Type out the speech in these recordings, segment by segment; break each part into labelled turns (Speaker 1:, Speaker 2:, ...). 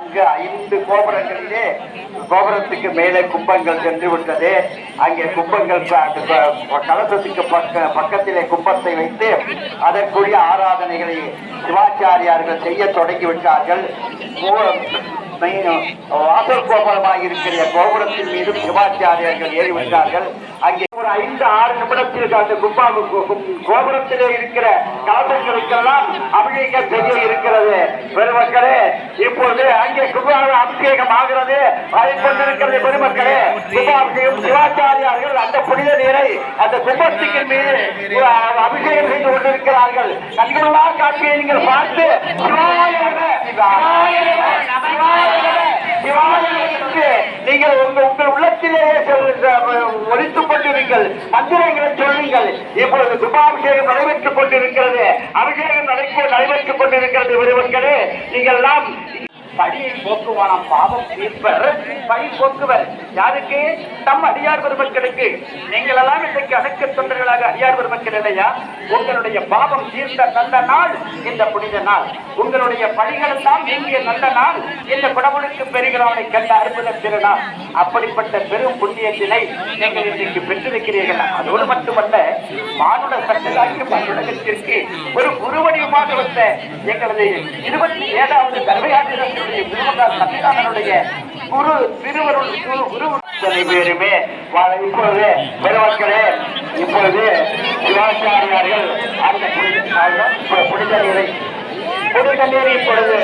Speaker 1: அங்கு ஐந்து கோபுரங்களிலே கோபுரத்துக்கு மேலே கும்பங்கள் சென்று விட்டது. அங்கே கும்பங்கள் கலசத்துக்கு பக்க பக்கத்திலே கும்பத்தை வைத்து அதற்குரிய ஆராதனைகளை சிவாச்சாரியார்கள் செய்ய தொடங்கி விட்டார்கள். வாசல் கோபுரமாக இருக்கிற கோபுரத்தின் மீது பிரபாச்சாரியர்கள் ஏறி விட்டார்கள் அங்கே ஒரு ஐந்து ஆறு நிமிடத்தில் அந்த கும்பா கோபுரத்திலே இருக்கிற கலசங்களுக்கெல்லாம் அபிஷேக செய்ய இருக்கிறது. பெருமக்களே இப்போது அங்கே கும்பாக அபிஷேகம் ஆகிறது அதை கொண்டிருக்கிறது பெருமக்களே. கும்பாபிஷேகம் சிவாச்சாரியார்கள் அந்த புனித நீரை அந்த கும்பத்துக்கு மீது அபிஷேகம் செய்து கொண்டிருக்கிறார்கள். கண்களா காட்சியை நீங்கள் பார்த்து சிவாய நம, சிவாய நம, சிவாய நம, சிவாய நம என்று நீங்கள் உங்கள் உங்கள் உள்ளத்திலேயே ஒழித்துக் கொண்டிருங்கள். மந்திரங்களை சொல்லுங்கள். இப்பொழுது கும்பாபிஷேகம் நடைபெற்றுக் கொண்டிருக்கிறது. அபிஷேகம் நடைபெற்றுக் கொண்டிருக்கிறது பெருமக்களே நீங்கள் எல்லாம் படியை போக்குவானாம் பாவம் தீர்ப்பர். பழி போக்குவர். யாருக்கு? தம் அடியார் பெருமக்களுக்கு. நீங்கள் எல்லாம் இன்றைக்கு அடக்க தொண்டர்களாக அடியார் பெருமக்கள் இல்லையா? உங்களுடைய பாவம் தீர்ந்த நல்ல நாள் இந்த புனித நாள். உங்களுடைய பழிகள் தான் நீங்கிய நல்ல நாள் இந்த குடமுழுக்கு பெறுகிறவனை கண்ட அற்புத திருநாள். அப்படிப்பட்ட பெரும் புண்ணியத்தினை நீங்கள் இன்றைக்கு பெற்றிருக்கிறீர்கள். அதோடு மட்டுமல்ல மானுட சட்டத்தாக்கி மண்ணுலகத்திற்கு ஒரு குருவடிவமாக வந்த எங்களது இருபத்தி ஏழாவது கர்வையாற்றினுடைய குரு திருவருள் குரு குரு பேருமே வாழ இப்பொழுது பெருமக்களே இப்பொழுது சிவாச்சாரியார்கள் அந்த புனித இப்ப புனித நீரை பொது கல்லூரி இப்பொழுது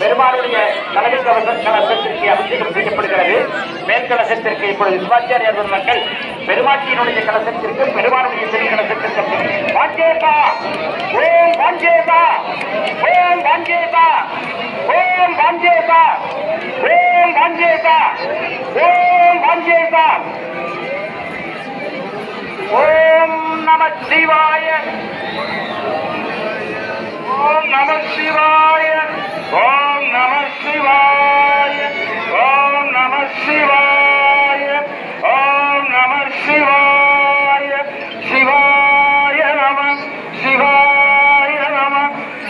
Speaker 1: பெருமாளுடைய தலைமை கவச கலசத்திற்கு அபிஷேகம் செய்யப்படுகிறது. மேற்கலசத்திற்கு இப்பொழுது சிவாச்சாரியார் பெருமக்கள் பெருமாட்டியினுடைய கலசத்திற்கு பெருமாளுடைய சிறு கலசத்திற்கு வாஞ்சேதா! ஓம் வாஞ்சேதா! ஓம் வாஞ்சேதா! ஓம் வாஞ்சேதா! ஓம் வாஞ்சேதா! ஓம் வாஞ்சேதா! ஓம் நம சிவாய ஓம் நம சிவாய ஓம் நம சிவாய ஓம் நம சிவாய ஓம் நம சிவாய சிவாய நம சிவாய நம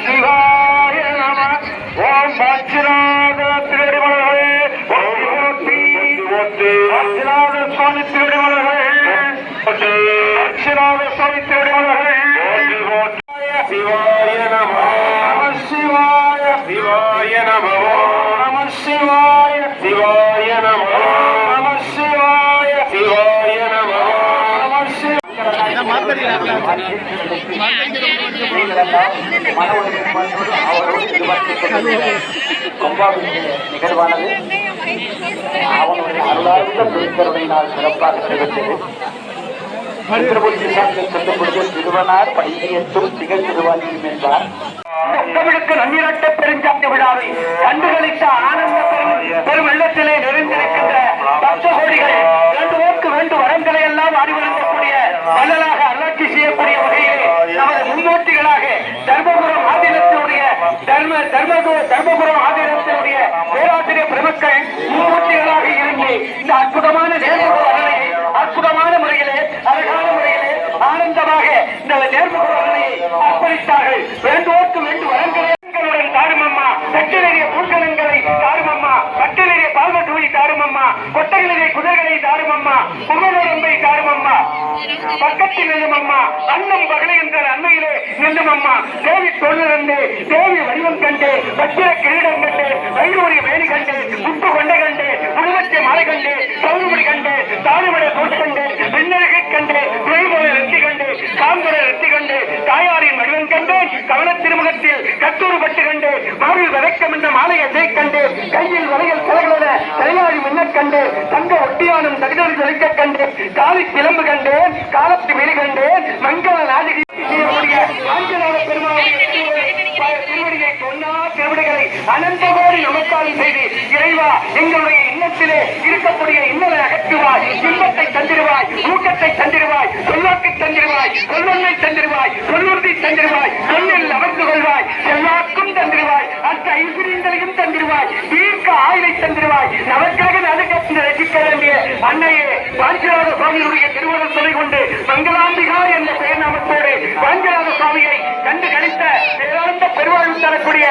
Speaker 1: சிவாய நம ஓம் பச்சிராத திருடிமலர்களே ஓம் ஓட்டி ஓட்டி பச்சிராத சுவாமி திருடிமலர்களே நிகழ்வானது அவனுடைய அருளார்ந்த பெருந்தருணையினால் சிறப்பாக நடைபெற்றது சந்திரபுரி திருவனார் பையத்தும் திகழ் திருவாரியும் என்றார் தமிழுக்கு நன்னிரட்ட பெருஞ்சாட்டு விழாவை தர்ம தர்மபுரம் ஆதீனத்தினுடைய பேராசிரியர் பெருமக்கள் முன்னோட்டிகளாக இருந்து இந்த அற்புதமான நேர்முக வரலையை அற்புதமான முறையிலே அழகான முறையிலே ஆனந்தமாக இந்த நேர்முக வரலையை அர்ப்பணித்தார்கள். வேண்டுவோர்க்கு வேண்டு வரங்களை தாருமம்மா புகழுடம்பை தாருமம்மா பக்கத்தில் நின்றுமம்மா அன்னம் பகலை அன்னையிலே நின்றுமம்மா தேவி தொழிலிருந்து தேவி வடிவம் கண்டு வச்சிர கிரீடம் கண்டு வைரூரிய வேலி கண்டு முத்து கொண்டை கண்டு உருவத்தை மலை கண்டு சௌருமணி கண்டு தானுமட தோட்டு கண்டு விண்ணழகை கண்டு துறைமுறை ரெட்டி கண்டு காம்புர ரெட்டி கண்டு தாயாரின் வடிவம் கண்டு கவன திருமுகத்தில் கத்தூர் பட்டு கண்டு மாவில் விளக்கம் என்ற மாலையை கண்டு கட்டியானும் ஒட்டியானும் தகுதல் ஜொலிக்க கண்டு காலி சிலம்பு கண்டேன் காலத்து வெளி கண்டேன் மங்கள நாடகி பெருமாளுடைய செய்து இறைவா எங்களுடைய இல்லத்திலே இருக்கக்கூடிய இன்னலை அகற்றுவாய் இன்பத்தை தந்திருவாய் ஊக்கத்தை தந்திருவாய் சொல்லாக்கை தந்திருவாய் சொல்வன்மை தந்திருவாய் சொல்லுறுதி பாஞ்சநாத சுவாமியுடைய திருவுருள் துணை கொண்டு மங்களாம்பிகா என்ற பெயர் நாமத்தோடு பாஞ்சநாத சுவாமியை கண்டு கழித்த பேரார்ந்த பெருவாழ்வு தரக்கூடிய